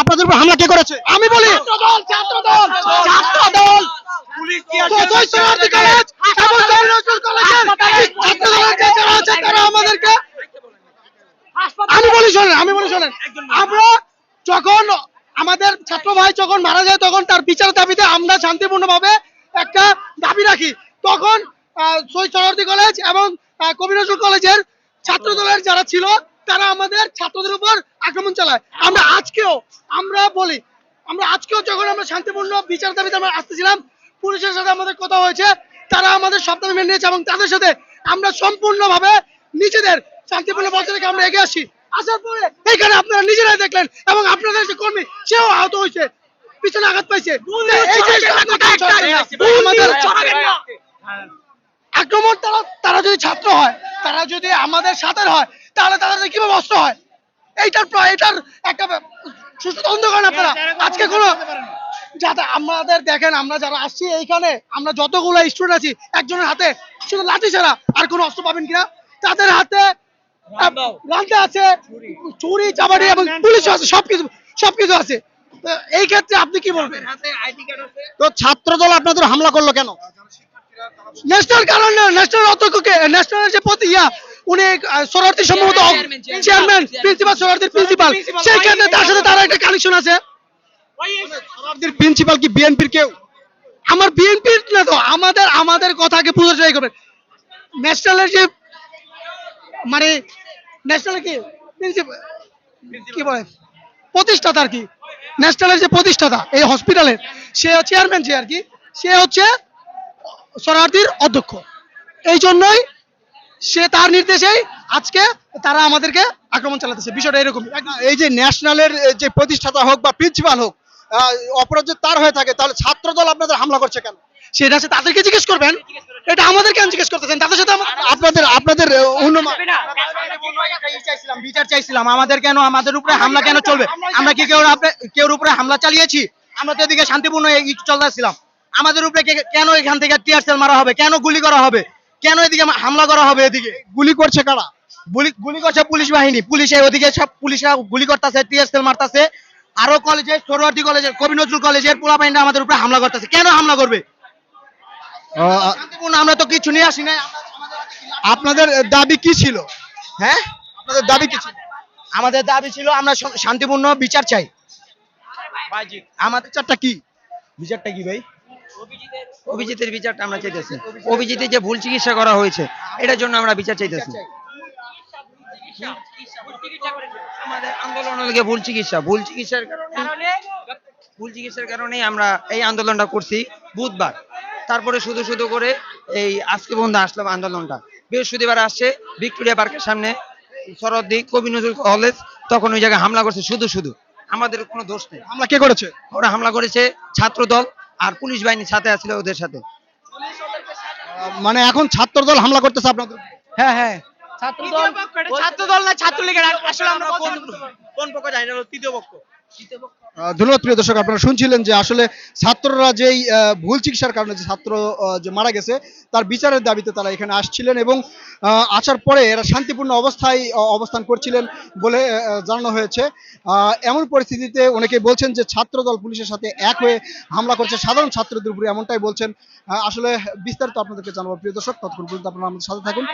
আপনাদের উপর হামলা কে করেছে? আমি বলি। আমি বলি শোনেন আমি বলি শোনেন। আমরা যখন আমাদের ছাত্র ভাই যখন মারা যায় তখন তার বিচার দাবিতে আমরা শান্তিপূর্ণভাবে একটা দাবি রাখি। তখন শহীদ সরস্বতী কলেজ এবং আহ, কবি নজরুল কলেজের ছাত্র দলের যারা ছিল তারা আমাদের ছাত্রদের উপর আক্রমণ চালায়। আমরা আজকেও আমরা বলি আমরা আজকেও যখন আমরা শান্তিপূর্ণ বিচার দাবিতে আমরা আসতেছিলাম পুলিশের সাথে আমাদের কথা হয়েছে তারা আমাদের সব দাবি মেনে নিয়েছে এবং তাদের সাথে আমরা সম্পূর্ণভাবে নিজেদের শান্তিপূর্ণ বজায় রেখে আমরা এগিয়ে আসি। আসার পরে এইখানে আপনারা নিজেরাই দেখলেন এবং আপনাদের যে কর্মী সেও আহত হয়েছে পিছনে আঘাত পাইছে। আক্রমণ তারা তারা যদি ছাত্র হয় তারা যদি আমাদের সাথে হয় তাহলে তাদের কীভাবে অস্ত্র হয়? এইটার এটার একটা সুস্থ তদন্ত করেন আপনারা। আজকে কোনো যাতে আমাদের দেখেন আমরা যারা আসছি এইখানে আমরা যতগুলো স্টুডেন্ট আছি একজনের হাতে শুধু লাঠি ছাড়া আর কোনো অস্ত্র পাবেন কিনা? তাদের হাতে রান্না আছে চুরি। চাবাড়ি এবং পুলিশ আছে সবকিছু সবকিছু আছে। এই ক্ষেত্রে আপনি কি বলবেন? তো ছাত্র দল আপনাদের হামলা করল কেন? ন্যাশনাল কারণ ন্যাশনাল অধ্যক্ষকে ন্যাশনাল যে প্রতি ইয়া উনি শরণার্থী সম্ভবত চেয়ারম্যান প্রিন্সিপাল শরণার্থীর প্রিন্সিপাল সেই ক্ষেত্রে তার সাথে তার একটা কানেকশন আছে। শরণার্থীর প্রিন্সিপাল কি বিএনপির কেউ? আমার বিএনপির না তো আমাদের আমাদের কথাকে পুনর্জয় করবেন। ন্যাশনালের যে মানে ন্যাশনাল কি? প্রিন্সিপাল কি বলে? প্রতিষ্ঠাতা আর কি? ন্যাশনালের যে প্রতিষ্ঠাতা এই হসপিটালের সে চেয়ারম্যান যে আর কি? সে হচ্ছে শরণার্থীর অধ্যক্ষ। এই জন্যই সে তার নির্দেশেই আজকে তারা আমাদেরকে আক্রমণ চালাতেছে। বিষয়টা এরকম এই যে ন্যাশনালের যে প্রতিষ্ঠাতা হোক বা প্রিন্সিপাল হোক অপরাধ যে তার হয়ে থাকে, তাহলে ছাত্র দল আপনাদের হামলা করছে কেন? সেটা হচ্ছে তাদেরকে জিজ্ঞেস করবেন? এটা আমাদের কেন জিজ্ঞেস করতেছেন? তাদের সাথে আপনাদের আপনাদের বিচার চাইছিলাম। আমাদের কেন, আমাদের উপরে হামলা কেন চলবে? আমরা কি কেউ কেউর উপরে হামলা চালিয়েছি? আমরা তো এদিকে শান্তিপূর্ণ চলতেছিলাম। আমাদের উপরে কেন এখান থেকে টিয়ার সেল মারা হবে? কেন গুলি করা হবে? কেন এদিকে হামলা করা হবে এদিকে? গুলি করছে কারা? গুলি গুলি করছে পুলিশ বাহিনী। পুলিশে ওদিকে সব পুলিশরা গুলি করতেছে টিয়ার সেল মারতেছে। আরও কলেজে সরোয়ার্দী কলেজের কবি নজরুল কলেজের পোলা বাহিনীরা আমাদের উপরে হামলা করতেছে। কেন হামলা করবে? আমরা তো কিছু নিয়ে আসি নাই। আপনাদের দাবি কি ছিল? হ্যাঁ? আপনাদের দাবি কি ছিল? আমাদের দাবি ছিল আমরা শান্তিপূর্ণ বিচার চাই। আমাদের চারটা কি? বিচারটা কি ভাই? অভিজিতের বিচারটা আমরা চাইতেছি। অভিজিতের যে ভুল চিকিৎসা করা হয়েছে এটার জন্য আমরা বিচার চাইতেছি। আমাদের আন্দোলন হলে ভুল চিকিৎসা ভুল চিকিৎসার কারণে ভুল চিকিৎসার কারণে আমরা এই আন্দোলনটা করছি বুধবার। তারপরে শুধু শুধু করে এই আজকে বন্ধ আসলাম আন্দোলনটা। বৃহস্পতিবার আসছে ভিক্টোরিয়া পার্কের সামনে শরদ্দি কবি নজরুল কলেজ তখন ওই জায়গায় হামলা করছে শুধু শুধু। আমাদের কোনো দোষ নেই। হামলা কে করেছে? ওরা হামলা করেছে ছাত্র দল আর পুলিশ বাহিনী সাথে আসলে ওদের সাথে। মানে এখন ছাত্র দল হামলা করতেছে আপনাদের? হ্যাঁ হ্যাঁ। ছাত্র দল ছাত্র দল না ছাত্রলীগের। আসলে আমরা কোন কোন পক্ষ জানি না তৃতীয় পক্ষ। ধন্যবাদ প্রিয় দর্শক, আপনারা শুনছিলেন যে আসলে ছাত্ররা যেই ভুল চিকিৎসার কারণে যে ছাত্র যে মারা গেছে, তার বিচারের দাবিতে তারা এখানে আসছিলেন এবং আসার পরে এরা শান্তিপূর্ণ অবস্থায় অবস্থান করছিলেন বলে জানানো হয়েছে। এমন পরিস্থিতিতে অনেকে বলছেন যে ছাত্র দল পুলিশের সাথে এক হয়ে হামলা করছে। সাধারণ ছাত্রদের উপরে এমনটাই বলছেন। আসলে বিস্তারিত আপনাদেরকে জানাব। প্রিয় দর্শক, ততক্ষণ পর্যন্ত আপনারা আমাদের সাথে থাকুন।